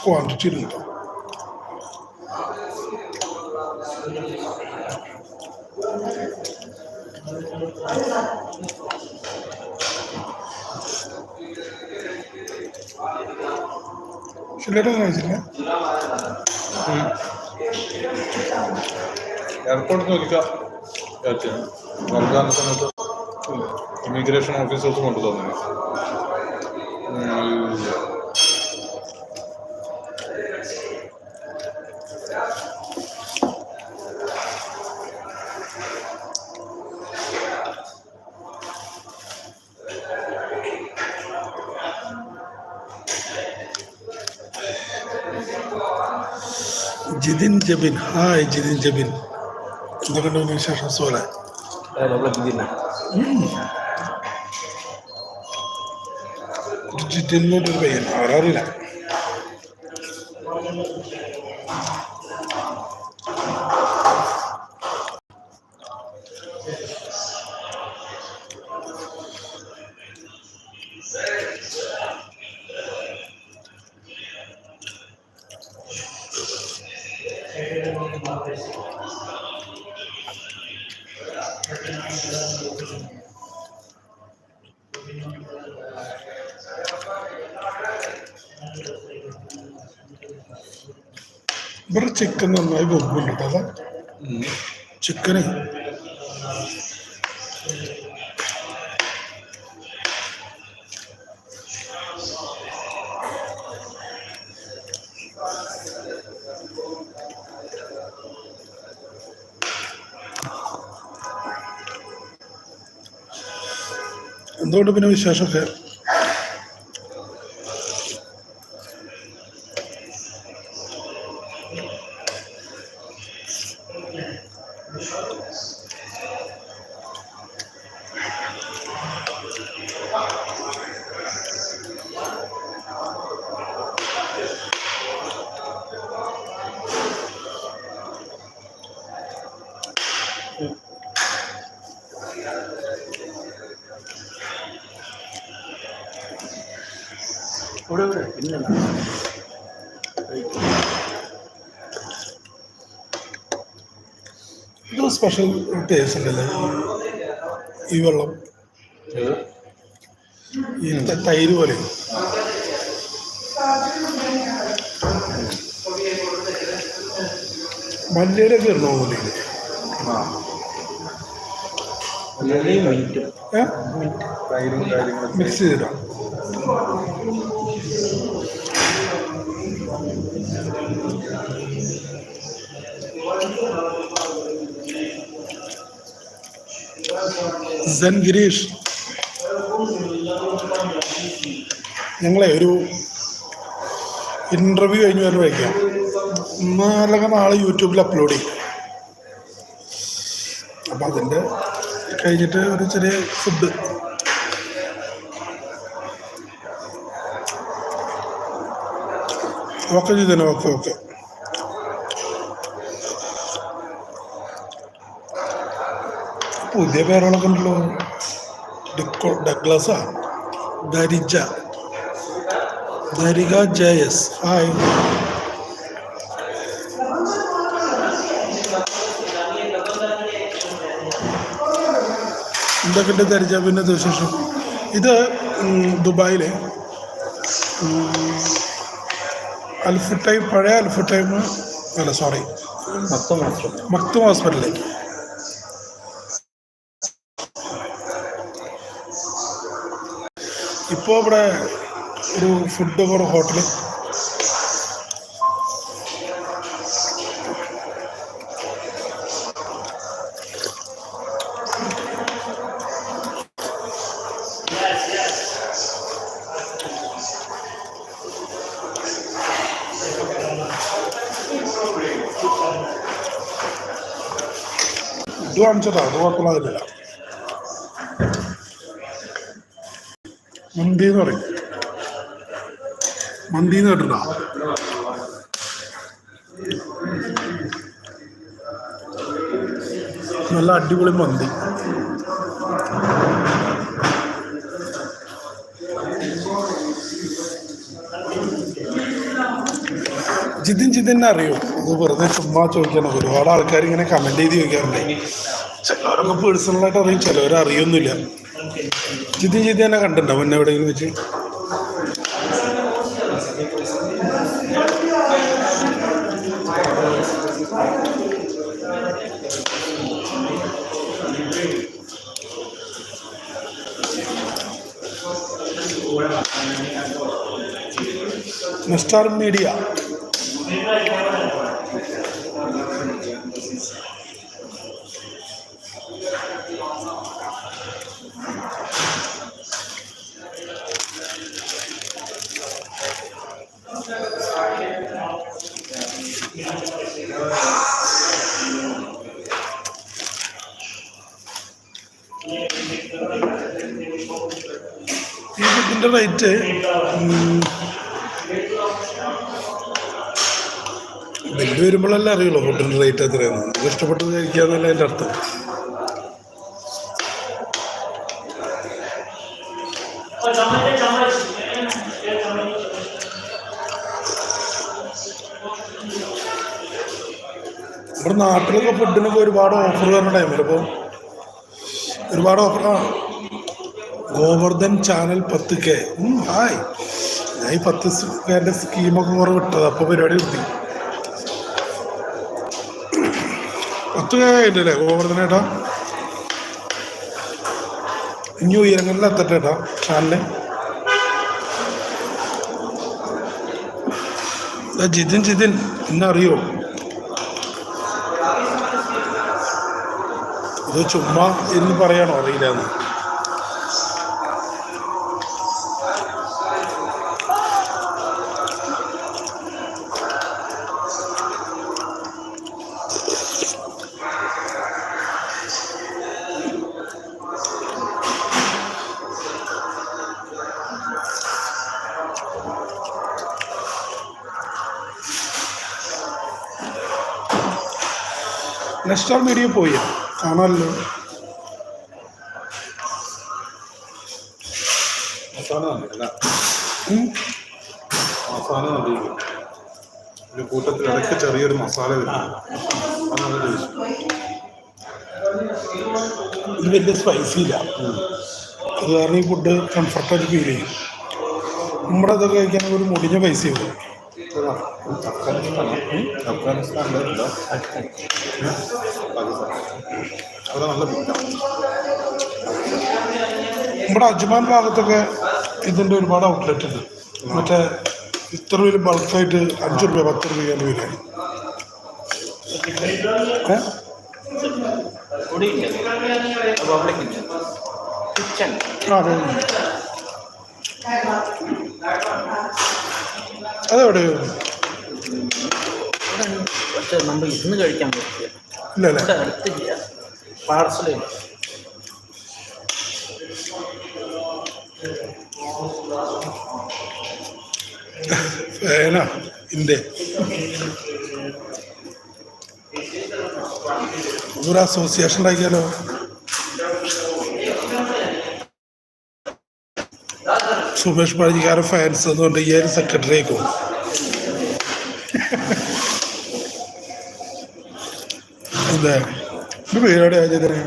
Quantity ഉണ്ട് കേട്ടോ ചില്ലറ കഴിച്ചില്ല എയർപോർട്ടിൽ ഒരിക്കൽ റംസാൻ സമയത്ത് ഇമിഗ്രേഷൻ ഓഫീസേഴ്സ് കൊണ്ടു തന്നെ ജിതിൻ ജബിൻ ഹായ് ജിതിൻ ജബിൻ എന്തൊക്കെയുണ്ട് പിന്നെ വിശേഷം സോലെ ജിതിന്നൊരു പയ്യൻ ആറില്ല ഇവിടെ ചിക്കൻ നന്നായി വെക്കുന്നുണ്ട് കേട്ടോ ചിക്കന് എന്തുകൊണ്ട് പിന്നെ വിശേഷമൊക്കെ? ഇത് സ്പെഷ്യൽ ടേസ്റ്റ് ഉണ്ടല്ലേ? ഈ വെള്ളം. ഈ തൈര് പോലെ. മല്ലിയുടെ ഇടണോ പോലെ കാര്യങ്ങളും മിക്സ് ചെയ്തിടാം. സെൻ ഗിരീഷ് ഞങ്ങളെ ഒരു ഇന്റർവ്യൂ കഴിഞ്ഞ് വരെ വയ്ക്കാം നാലൊക്കെ നാളെ യൂട്യൂബിൽ അപ്ലോഡ് ചെയ്യും. അപ്പം അതിന്റെ കഴിഞ്ഞിട്ട് ഒരു ചെറിയ ഫുഡ് ഓക്കെ ചെയ്തേനെ ഓക്കെ ഓക്കെ പുതിയ പേരുകളൊക്കെ ഉണ്ടല്ലോ. ഡിക്കോ ഡഗ്ലസാ ദരിജ ദരിക ജയസ്. ഹായ്. എന്തൊക്കെയുണ്ട് ദരിജ പിന്നെ വിശേഷം ഇത് ദുബായിലെ അൽഫ് ടൈം പഴയ അൽഫ് ടൈം അല്ല സോറി മക്തും ഹോസ്പിറ്റലിലേക്ക് ഇപ്പോൾ ഇവിടെ ഒരു ഫുഡ് ഫോർ ഹോട്ടൽ ഇത് കാണിച്ചതാ മന്തി എന്ന് പറയും. മന്തി എന്ന് കേട്ടിട്ടുണ്ടോ? നല്ല അടിപൊളി മന്തി. ജിതിൻ ജിതിൻ അറിയോ? അത് വെറുതെ ചുമ്മാ ചോദിക്കണം. ഒരുപാട് ആൾക്കാർ ഇങ്ങനെ കമന്റ് ചെയ്ത് ചോദിക്കാറുണ്ട്. ചിലവരൊക്കെ പേഴ്സണലായിട്ട് അറിയും ചിലവർ അറിയൊന്നുമില്ല. ജിതി ജിതി തന്നെ കണ്ടിട്ടുണ്ടോ? മുന്നേ എവിടെയെങ്കിലും വെച്ച്? മിസ്റ്റർ മീഡിയ റേറ്റ് ബില്ല് വരുമ്പോഴല്ലേ അറിയുള്ളൂ ഫുഡിന്റെ റേറ്റ് എത്രയാണ് നമുക്ക് ഇഷ്ടപ്പെട്ടത് കഴിക്കാന്നല്ല എന്റെ അർത്ഥം. നമ്മുടെ നാട്ടിലൊക്കെ ഫുഡിനൊക്കെ ഒരുപാട് ഓഫർ വരണ ടൈമിൽ അപ്പോൾ ഒരുപാട് ഓഫറാണ് ഗോവർദ്ധൻ ചാനൽ പത്ത് കെ. ഹായ്. ഞാൻ ഈ പത്ത് എന്റെ സ്കീമൊക്കെ കുറെ വിട്ടത് അപ്പോൾ പരിപാടി കിട്ടി പത്ത് കെ ആയിട്ടല്ലേ ഗോവർദ്ധന ഏട്ടാ? ഇനി ഉയരങ്ങളിൽ എത്തട്ടെ ഏട്ടാ ചാനൽ? ജിതിൻ ജിതിൻ എന്നറിയോ ഇത് ചുമ്മാ എന്ന് പറയണോ? അറിയില്ല എന്ന് നെക്സ്റ്റ് മീഡിയ പോയി. കാണാമല്ലോ മസാല ഒരു കൂട്ടത്തിൽ ഇടയ്ക്ക് ചെറിയൊരു മസാല വരും അത് നല്ല ടേസ്റ്റ് ഇത് വലിയ സ്പൈസി ഇല്ല. അത് കാരണം ഈ ഫുഡ് കംഫർട്ടായിട്ട് ഫീൽ ചെയ്യും. നമ്മുടെ ഇതൊക്കെ കഴിക്കാൻ ഒരു മുടിഞ്ഞ പൈസ വരും അഫ്ഗാനിസ്ഥാനോ അഫ്ഗാനിസ്ഥാനിലല്ല പാകിസ്ഥാൻ നമ്മുടെ അജ്മാൻ ഭാഗത്തൊക്കെ ഇതിന്റെ ഒരുപാട് ഔട്ട്ലെറ്റ് ഉണ്ട്. മറ്റേ ഇത്ര ഒരു ബൾക്കായിട്ട് അഞ്ച് രൂപ പത്ത് രൂപയാണ് അതെ. അതെവിടെ പക്ഷെ നമ്മൾ ഇന്ന് കഴിക്കാൻ പറ്റില്ല ഇവിടെ അടുത്തില്ല. ഒരു അസോസിയേഷൻ ഉണ്ടാക്കിയാലോ? സുമേഷ് പഴഞ്ഞിക്കാരൻ ഫാൻസ് എന്നുകൊണ്ട് ഈ ഒരു സെക്രട്ടറി ആയിക്കോ. ആചാര്യ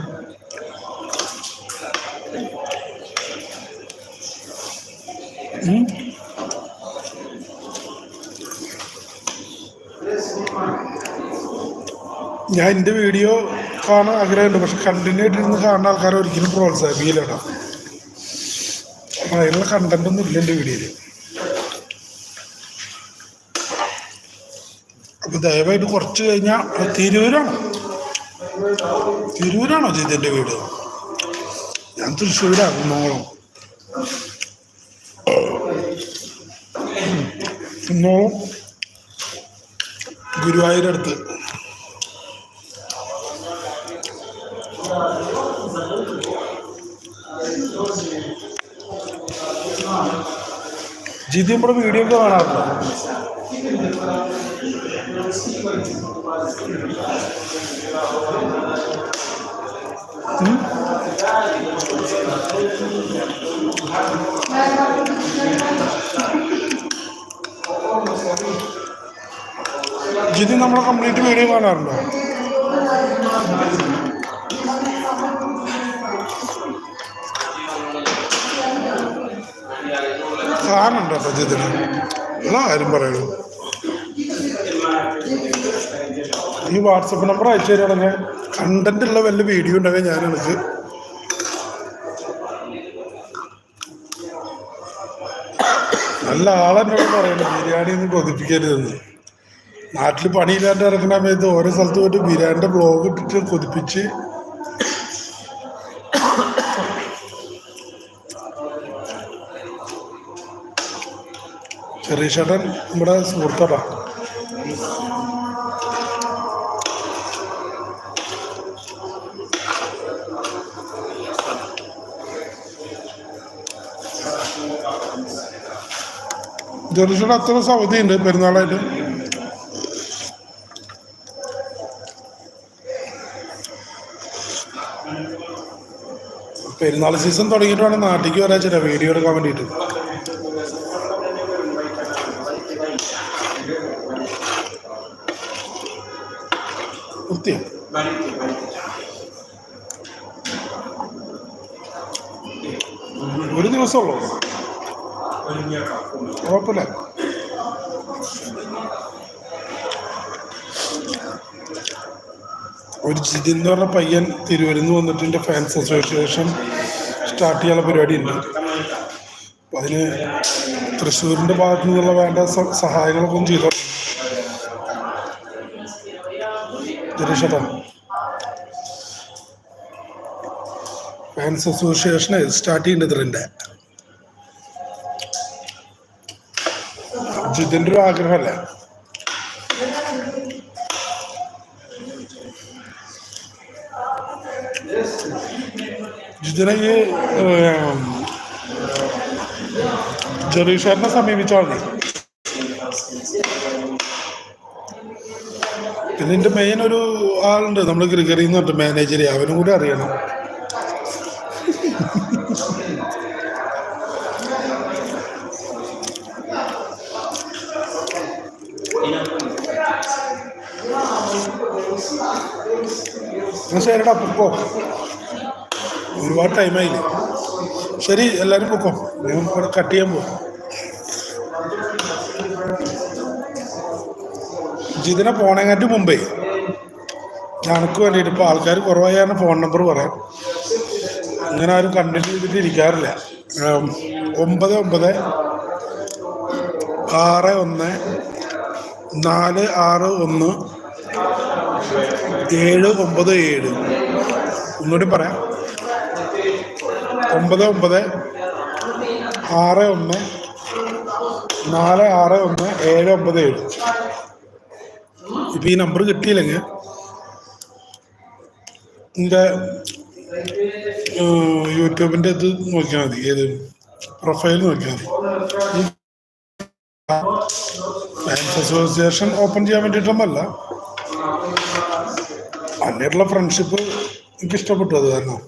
ഞാൻ എന്റെ വീഡിയോ കാണാൻ ആഗ്രഹമുണ്ട്. പക്ഷെ കണ്ടിന്യൂ ആയിട്ടിരുന്ന് കാണുന്ന ആൾക്കാരെ ഒരിക്കലും പ്രോത്സാഹിപ്പിക്കില്ല കേട്ടോ. അപ്പം അതിനുള്ള കണ്ടന്റ് ഒന്നും ഇല്ല എന്റെ വീഡിയോയിൽ അപ്പൊ ദയവായിട്ട് കുറച്ച് കഴിഞ്ഞാൽ തിരൂരാണോ. തിരൂരാണോ ജിതിന്റെ വീട്? ഞാൻ തൃശ്ശൂരാ കുന്നോളം കുന്നോളം ഗുരുവായൂരടുത്ത്. ജിതി നമ്മുടെ വീഡിയോ ഒക്കെ കാണാറുണ്ടോ? ജിതി നമ്മളെ കംപ്ലീറ്റ് വീഡിയോ കാണാറുണ്ടോ? കേട്ടോ ജിതിന് അല്ല ആരും പറയണു ഈ വാട്സപ്പ് നമ്പർ അയച്ചു തരുവാണെങ്കിൽ കണ്ടന്റ് ഉള്ള വല്ല വീഡിയോ ഉണ്ടെങ്കിൽ ഞാൻ എനിക്ക് നല്ല ആളെന്നോട് പറയുന്നത് ബിരിയാണി ഒന്നും കൊതിപ്പിക്കരുതെന്ന്. നാട്ടിൽ പണിയില്ലാണ്ട് ഇറക്കുന്ന സമയത്ത് ഓരോ സ്ഥലത്ത് പോയിട്ട് ബിരിയാണിന്റെ ബ്ലോഗ് ഇട്ടിട്ട് കൊതിപ്പിച്ച് ചെറിയ ചേട്ടൻ നമ്മുടെ സുഹൃത്തടാ ജെറുസലേം അത്ര ഉണ്ട് പെരുന്നാളായിട്ട്. പെരുന്നാൾ സീസൺ തുടങ്ങിയിട്ട് വേണം നാട്ടിലേക്ക് വരാൻ ചില വീഡിയോ എടുക്കാൻ വേണ്ടിയിട്ട്. ഒരു ദിവസമുള്ളൂ. കുഴപ്പമില്ല. ഒരു ജിതിൻ എന്ന് പറഞ്ഞ പയ്യൻ തിരുവരുന്ന് വന്നിട്ട് എന്റെ ഫാൻസ് അസോസിയേഷൻ സ്റ്റാർട്ട് ചെയ്യാനുള്ള പരിപാടി ഉണ്ട് അപ്പം അതിന് തൃശ്ശൂരിന്റെ ഭാഗത്തു നിന്നുള്ള വേണ്ട സഹായങ്ങളൊക്കെ ഒന്ന് ചെയ്തോ? ഫാൻസ് അസോസിയേഷനെ സ്റ്റാർട്ട് ചെയ്യുന്നുണ്ട് ജിതിന്റെ ഒരു ആഗ്രഹമല്ലേ. ജിതിനെ ഈ ജെറീഷറിനെ സമീപിച്ചാൽ മതി എന്റെ മെയിൻ ഒരു ആളുണ്ട്. നമ്മൾ ഗ്രിഗറി നിന്ന് പറഞ്ഞിട്ട് മാനേജർ അവനും കൂടി അറിയണം. ശരിടാ പൊക്കോ ഒരുപാട് ടൈമായില്ലേ ശരി എല്ലാവരും പൊക്കോ. ഞാൻ കട്ട് ചെയ്യാൻ പോകും ജിതിനെ പോണേങ്ങാറ്റ് മുമ്പേ ഞങ്ങൾക്ക് വേണ്ടിയിട്ട് ഇപ്പോൾ ആൾക്കാർ കുറവായ ഫോൺ നമ്പർ പറയാം. അങ്ങനെ ആരും കണ്ടിന്യൂ ചെയ്തിട്ട് ഇരിക്കാറില്ല. ഒമ്പത് ഒമ്പത് ആറ് ഒന്ന് നാല് ആറ് ഒന്ന് ഏഴ് ഒമ്പത് ഏഴ്. ഒന്നുകൂടി പറയാം. ഒമ്പത് ഒമ്പത് ആറ് ഒന്ന് നാല് ആറ് ഒന്ന് ഏഴ് ഒമ്പത് ഏഴ്. ഇപ്പം ഈ നമ്പർ കിട്ടിയില്ലെങ്കിൽ എന്റെ യൂട്യൂബിന്റെ ഇത് നോക്കിയാൽ മതി. ഏത്? പ്രൊഫൈൽ നോക്കിയാൽ മതി. അസോസിയേഷൻ ഓപ്പൺ ചെയ്യാൻ വേണ്ടിയിട്ടൊന്നല്ല അന്നായിട്ടുള്ള ഫ്രണ്ട്ഷിപ്പ് എനിക്ക് ഇഷ്ടപ്പെട്ടു അത് കാരണം.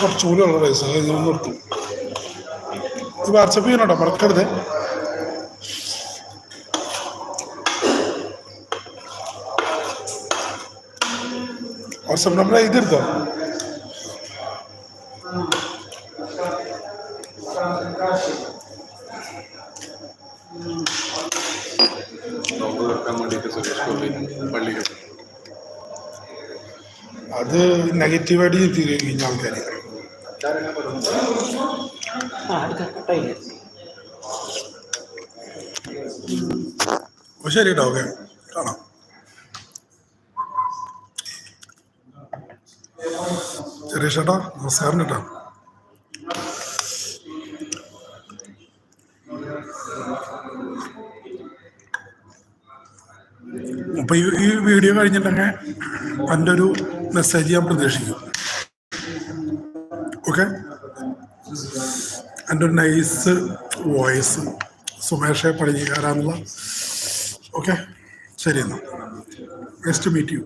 കുറച്ചുകൂടി ഉള്ള പൈസ ഞാൻ നിർത്തും ഇത് വാട്സപ്പ് ചെയ്യണോട്ടോ മറക്കരുത്. വാട്സപ്പ് നമ്പർ എഴുതിയെടുത്തോ? അത് നെഗറ്റീവായിട്ട് ചിന്തിക്കുന്ന ആൾക്കാർ ശരി കേട്ടോ ഓക്കെ കാണാം ചെറിയ ചേട്ടാ. നമസ്കാരം കേട്ടോ അപ്പൊ ഈ ഈ വീഡിയോ കഴിഞ്ഞിട്ടുണ്ടെങ്കിൽ എന്റെ ഒരു മെസ്സേജ് ഞാൻ പ്രതീക്ഷിക്കും. ഓക്കെ എന്റെ ഒരു നൈസ് വോയിസ് സുമേഷെ പടിഞ്ഞാറാന്നുള്ള ഓക്കെ ശരി എന്നാൽ നെക്സ്റ്റ് മീറ്റ് യു